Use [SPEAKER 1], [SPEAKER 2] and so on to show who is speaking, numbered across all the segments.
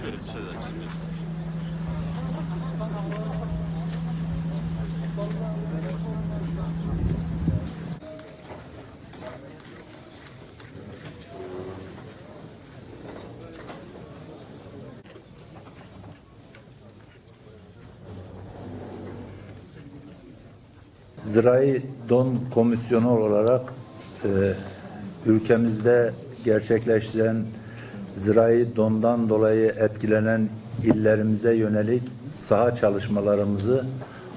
[SPEAKER 1] Şöyle müsaade eder misin? Zirai Don Komisyonu olarak e, ülkemizde gerçekleştiren zirai dondan dolayı etkilenen illerimize yönelik saha çalışmalarımızı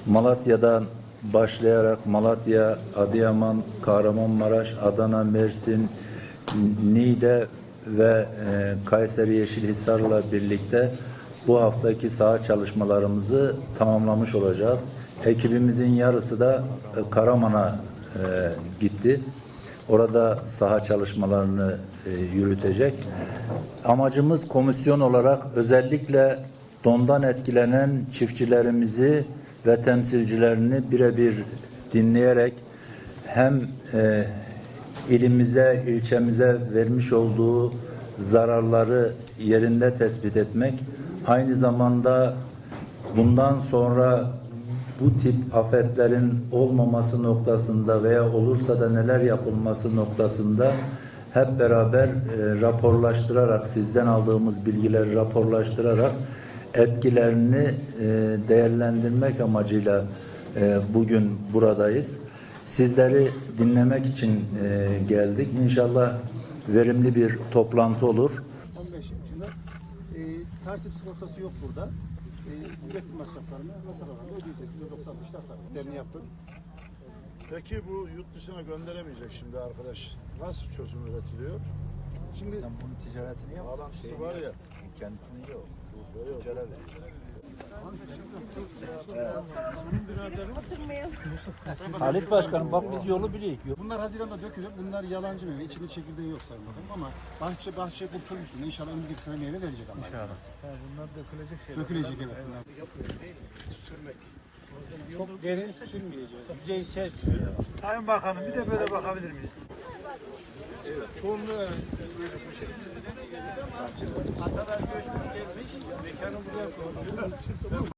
[SPEAKER 1] Malatya'dan başlayarak Malatya, Adıyaman, Kahramanmaraş, Adana, Mersin, Niğde ve e, Kayseri Yeşilhisar'la birlikte bu haftaki saha çalışmalarımızı tamamlamış olacağız. Ekibimizin yarısı da e, Karaman'a e, gitti. Orada saha çalışmalarını e, yürütecek. Amacımız komisyon olarak özellikle dondan etkilenen çiftçilerimizi ve temsilcilerini birebir dinleyerek hem e, ilimize, ilçemize vermiş olduğu zararları yerinde tespit etmek, aynı zamanda bundan sonra bu tip afetlerin olmaması noktasında veya olursa da neler yapılması noktasında hep beraber e, raporlaştırarak, sizden aldığımız bilgileri raporlaştırarak etkilerini e, değerlendirmek amacıyla e, bugün buradayız. Sizleri dinlemek için e, geldik. İnşallah verimli bir toplantı olur.
[SPEAKER 2] 15 yaşında. E, tarsip sigortası yok burada. E, üretim masraflarını nasıl alalım? Ödeyeceğiz. %95 tasarruflarını yaptık.
[SPEAKER 3] Peki bu yurt dışına gönderemeyecek şimdi arkadaş. Nasıl çözüm üretiliyor?
[SPEAKER 2] Şimdi
[SPEAKER 1] bunun ticaretini
[SPEAKER 3] Bağlantısı var ya.
[SPEAKER 1] Kendisini yok.
[SPEAKER 3] Yok.
[SPEAKER 4] Halit Başkanım bak biz yolu biliyoruz.
[SPEAKER 2] bunlar Haziran'da dökülüp bunlar yalancı meyve. İçinde çekirdeği yok sayın bakanım ama bahçe bahçe kurtulmuşsun. İnşallah önümüzdeki sene meyve verecek Allah izin verirse.
[SPEAKER 3] bunlar dökülecek şeyler.
[SPEAKER 2] Dökülecek evet. bunlar.
[SPEAKER 4] Çok derin sürmeyeceğiz. Yüzeysel sür.
[SPEAKER 3] Sayın Bakanım bir de böyle bakabilir miyiz? Çoğunluğu böyle bu şekilde.
[SPEAKER 4] Atalar göçmüş gelmiş. Mekanı buraya koymuş.